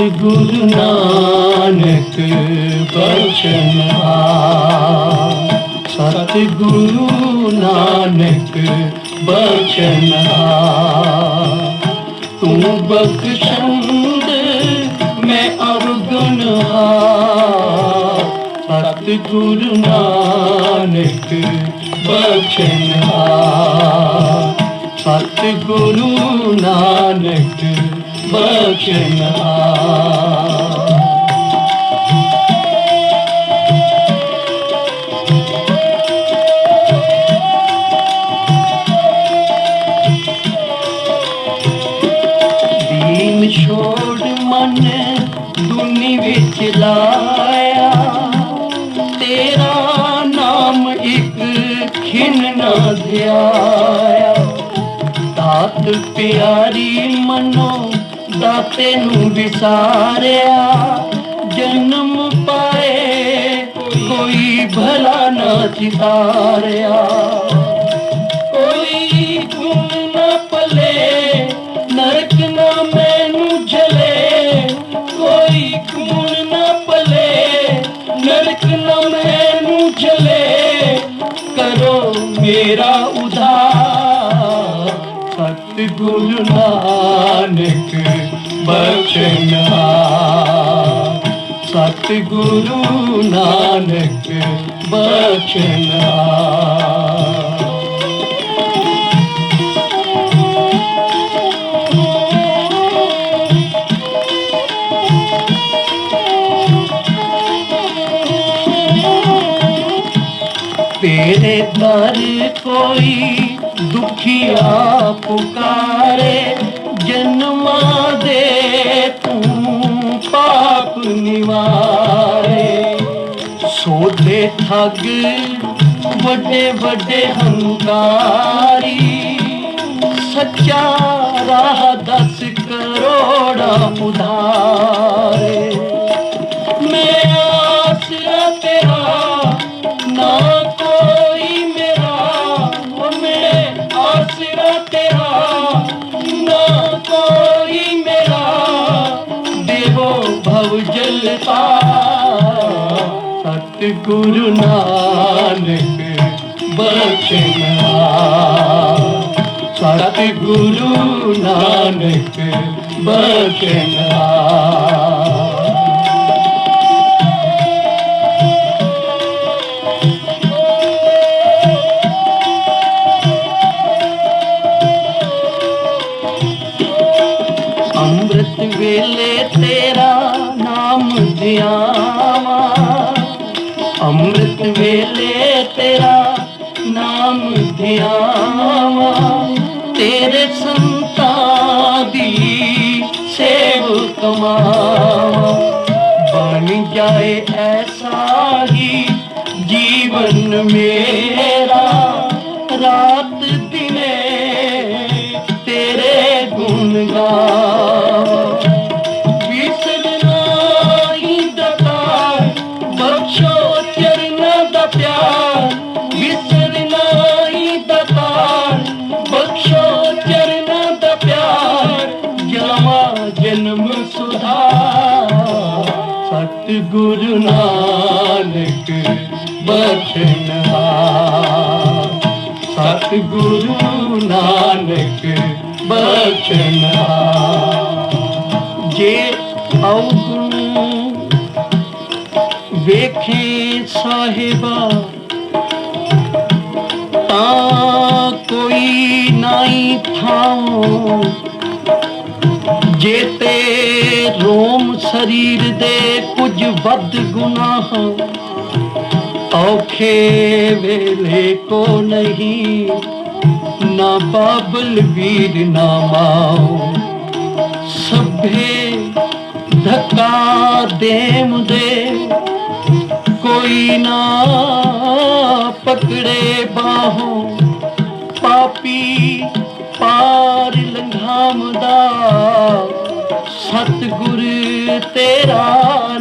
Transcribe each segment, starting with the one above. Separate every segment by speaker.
Speaker 1: ਸਤਿਗੁਰੂ ਨਾਨਕ ਬਖਸ਼ਣਾ ਸਤਿਗੁਰੂ ਨਾਨਕ ਬਖਸ਼ਣਾ ਤੂੰ ਬਖਸ਼ੰਦ, ਮੈਂ ਅਵਗੁਣਹਾ ਸਤਿਗੁਰੂ ਨਾਨਕ ਬਖਸ਼ਣਾ ਸਤਿਗੁਰੂ ਨਾਨਕ ਬਖਸ਼ਣਾ ਦੀਨ ਛੋੜ ਮਨ ਦੁਨੀ ਵਿੱਚ ਲਾਇਆ। ਤੇਰਾ ਨਾਮ ਇੱਕ ਖਿਨ ਨਾ ਧਿਆਇਆ। ਦਾਤ ਪਿਆਰੀ ਮਨੋ ਦਾਤੇ ਨੂੰ ਵਿਸਾਰਿਆ, ਜਨਮ ਪਾਏ, ਕੋਈ ਭਲਾ ਨਾ ਚਿਤਾਰਿਆ ਕੋਈ ਗੁਣ ਨਾ ਪਲੇ ਨਰਕ ਨਾ ਮੈਨੂੰ ਜਲੇ। ਕੋਈ ਗੁਣ ਨਾ ਪਲੇ ਨਰਕ ਨਾ ਮੈਨੂੰ ਜਲੇ। ਕਰੋ ਮੇਰਾ ਉਧਾਰ। ਗੁਰੂ ਨਾਨਕ ਬਖਸ਼ਣਾ ਸਤਿਗੁਰੂ ਨਾਨਕ ਬਖਸ਼ਣਾ ਤੇਰੇ ਦਰ ਕੋਈ ਦੁਖੀਆ ਪੁਕਾਰੇ ਜਨਮਾਂ ਦੇ ਤੂੰ ਪਾਪ ਨਿਵਾਰੇ। ਸੋਦੇ ਠੱਗ ਵੱਡੇ ਵੱਡੇ ਹੰਕਾਰੀ ਸੱਚਾ ਸਤਿਗੁਰੂ ਨਾਨਕ ਬਖਸ਼ਣਾ ਸਤਿਗੁਰੂ ਨਾਨਕ ਬਖਸ਼ਣਾ ਅੰਮ੍ਰਿਤ ਵੇਲੇ ਤੇਰਾ ਨਾਮ ਧਿਆਵਾ ਅੰਮ੍ਰਿਤ ਵੇਲੇ ਤੇਰਾ ਨਾਮ ਧਿਆਵਾ। ਤੇਰੇ ਸੰਤਾਂ ਦੀ ਸੇਵ ਕਮਾਵਾ। ਬਣ ਜਾਏ ਐਸਾ ਹੀ ਜੀਵਨ ਮੇਰਾ। ਰਾਤ ਦਿਨੇ ਤੇਰੇ ਗੁਣ ਗਾਵਾਂ। ਵਿਸਰਨਾ ਹੀ ਦਤਾਰ ਬਖਸ਼ੋ ਸੁਧਾਰ ਸਤਿਗੁਰੂ ਨਾਨਕ ਬਖਸ਼ਣਾ ਸਤਿਗੁਰੂ ਨਾਨਕ ਬਖਸ਼ਣਾ ਜੇ ਔਗੁਣ ਵੇਖੇ ਸਾਹਿਬਾ, ਤਾਂ ਕੋਈ ਨਹੀਂ ਥਾਂ ਸਰੀਰ ਦੇ ਕੁਝ ਵੱਧ ਗੁਨਾਹ ਔਖੇ ਵੇਲੇ ਕੋ ਨਹੀਂ। ਨਾ ਬਾਬਲ ਵੀਰ, ਨਾ ਮਾਓ ਸਭੇ ਧੱਕਾ ਦੇਮ ਦੇ। ਕੋਈ ਨਾ ਪਕੜੇ ਬਾਹੋਂ। ਪਾਪੀ ਪਾਰ ਲੰਘਾਮਦਾ ਸਤਿਗੁਰ, ਤੇਰਾ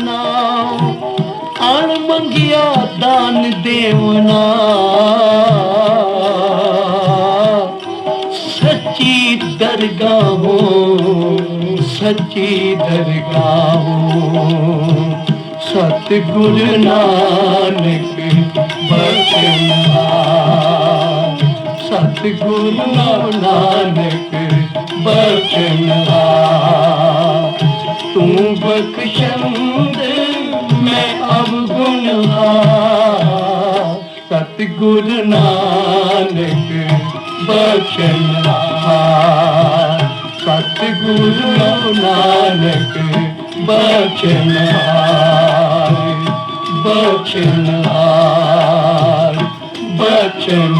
Speaker 1: ਨਾਮ। ਅਣ ਮੰਗਿਆ ਦਾਨ ਦੇਵਨਾ ਸੱਚੀ ਦਰਗਾਹੋਂ ਸੱਚੀ ਦਰਗਾਹੋ ਸਤਿਗੁਰ ਨਾਨਕ ਬਖਸ਼ਣਾ ਸਤਿਗੁਰ ਨਾਨਕ ਬਖਸ਼ਣਾ ਬਖਸ਼ੰਦ ਮੈਂ ਅਵਗੁਣਹਾ ਸਤਿਗੁਰ ਨਾਨਕ ਬਖਸ਼ਣਾ ਸਤਿਗੁਰ ਨਾਨਕ ਬਖਸ਼ਣਾ ਬਖਸ਼ਣਾ ਬਖਸ਼ਣਾ